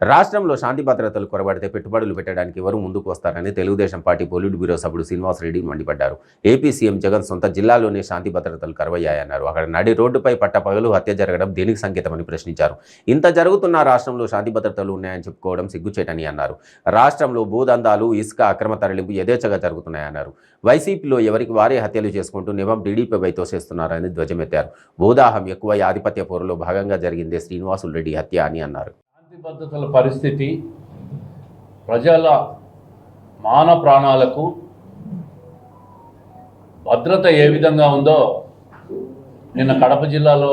రాష్ట్రంలో శాంతి భద్రతలు కొరబడితే పెట్టుబడులు పెట్టడానికి ఎవరు ముందుకు వస్తారని తెలుగుదేశం పార్టీ పొలిట్ బ్యూరో సభ్యుడు శ్రీనివాసరెడ్డి మండిపడ్డారు. ఏపీ సీఎం జగన్ సొంత జిల్లాలోనే శాంతి భద్రతలు కరువయ్యాయన్నారు. అక్కడ నడి రోడ్డుపై పట్టపగలు హత్య జరగడం దేనికి సంకేతమని ప్రశ్నించారు. ఇంత జరుగుతున్న రాష్ట్రంలో శాంతి భద్రతలు ఉన్నాయని చెప్పుకోవడం సిగ్గుచేటని అన్నారు. రాష్ట్రంలో భూదందాలు ఇసుక అక్రమ తరలింపు యథేచ్ఛగా జరుగుతున్నాయన్నారు. వైసీపీలో ఎవరికి వారే హత్యలు చేసుకుంటూ నివం టీడీపీపై తోసేస్తున్నారని ధ్వజమెత్తారు. భూదాహం ఎక్కువ ఆధిపత్య పోరులో భాగంగా జరిగిందే శ్రీనివాసులు రెడ్డి హత్య అని అన్నారు. భద్రతల పరిస్థితి ప్రజల మాన ప్రాణాలకు భద్రత ఏ విధంగా ఉందో నిన్న కడప జిల్లాలో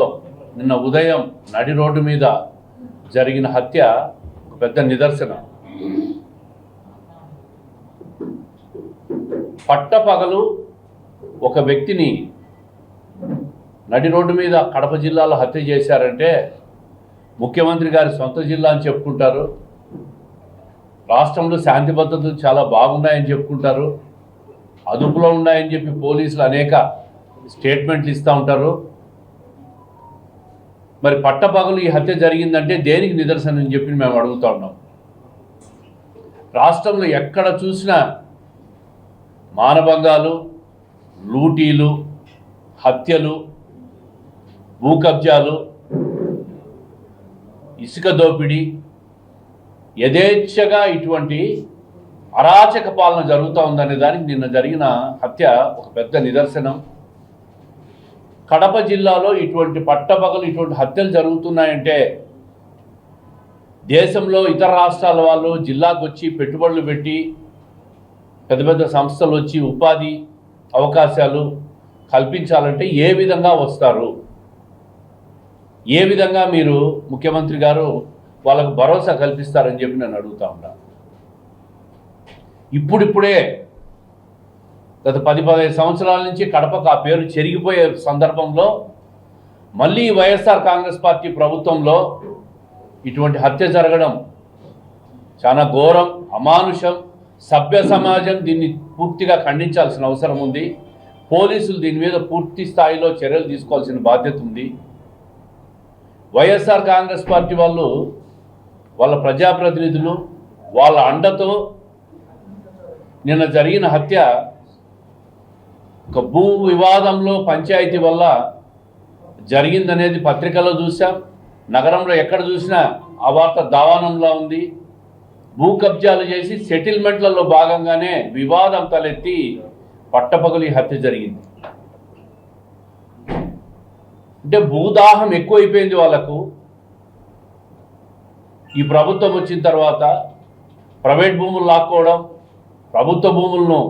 నిన్న ఉదయం నడి రోడ్డు మీద జరిగిన హత్య ఒక పెద్ద నిదర్శనం. పట్టపగలు ఒక వ్యక్తిని నడి రోడ్డు మీద కడప జిల్లాలో హత్య చేశారంటే ముఖ్యమంత్రి గారి సొంత జిల్లా అని చెప్పుకుంటారు. రాష్ట్రంలో శాంతి భద్రతలు చాలా బాగున్నాయని చెప్పుకుంటారు. అదుపులో ఉన్నాయని చెప్పి పోలీసులు అనేక స్టేట్మెంట్లు ఇస్తూ ఉంటారు. మరి పట్టపగలు ఈ హత్య జరిగిందంటే దేనికి నిదర్శనం అని చెప్పి మేము అడుగుతూ ఉన్నాం. రాష్ట్రంలో ఎక్కడ చూసినా మానభంగాలు లూటీలు హత్యలు భూ కబ్జాలు ఇసుక దోపిడీ యథేచ్ఛగా ఇటువంటి అరాచక పాలన జరుగుతూ ఉందనే దానికి నిన్న జరిగిన హత్య ఒక పెద్ద నిదర్శనం. కడప జిల్లాలో ఇటువంటి పట్టపగలు ఇటువంటి హత్యలు జరుగుతున్నాయంటే దేశంలో ఇతర రాష్ట్రాల వాళ్ళు జిల్లాకు వచ్చి పెట్టుబడులు పెట్టి పెద్ద పెద్ద సంస్థలు వచ్చి ఉపాధి అవకాశాలు కల్పించాలంటే ఏ విధంగా వస్తారు? ఏ విధంగా మీరు ముఖ్యమంత్రి గారు వాళ్ళకు భరోసా కల్పిస్తారని చెప్పి నేను అడుగుతా ఉన్నా. ఇప్పుడిప్పుడే గత పది పదహైదు సంవత్సరాల నుంచి కడపకు ఆ పేరు చెరిగిపోయే సందర్భంలో మళ్ళీ వైఎస్ఆర్ కాంగ్రెస్ పార్టీ ప్రభుత్వంలో ఇటువంటి హత్య జరగడం చాలా ఘోరం అమానుషం సభ్య సమాజం దీన్ని పూర్తిగా ఖండించాల్సిన అవసరం ఉంది. పోలీసులు దీని మీద పూర్తి స్థాయిలో చర్యలు తీసుకోవాల్సిన బాధ్యత ఉంది. వైఎస్ఆర్ కాంగ్రెస్ పార్టీ వాళ్ళు వాళ్ళ ప్రజాప్రతినిధులు వాళ్ళ అండతో నిన్న జరిగిన హత్య ఒక భూ వివాదంలో పంచాయతీ వల్ల జరిగిందనేది పత్రికలో చూసాం నగరంలో ఎక్కడ చూసినా ఆ వార్త దావానంలా ఉంది. భూ కబ్జాలు చేసి సెటిల్మెంట్లలో భాగంగానే వివాదం తలెత్తి పట్టపగలి హత్య జరిగింది. అంటే భూదాహం ఎక్కువైపోయింది వాళ్ళకు. ఈ ప్రభుత్వం వచ్చిన తర్వాత ప్రైవేట్ భూములు లాక్కోవడం ప్రభుత్వ భూములను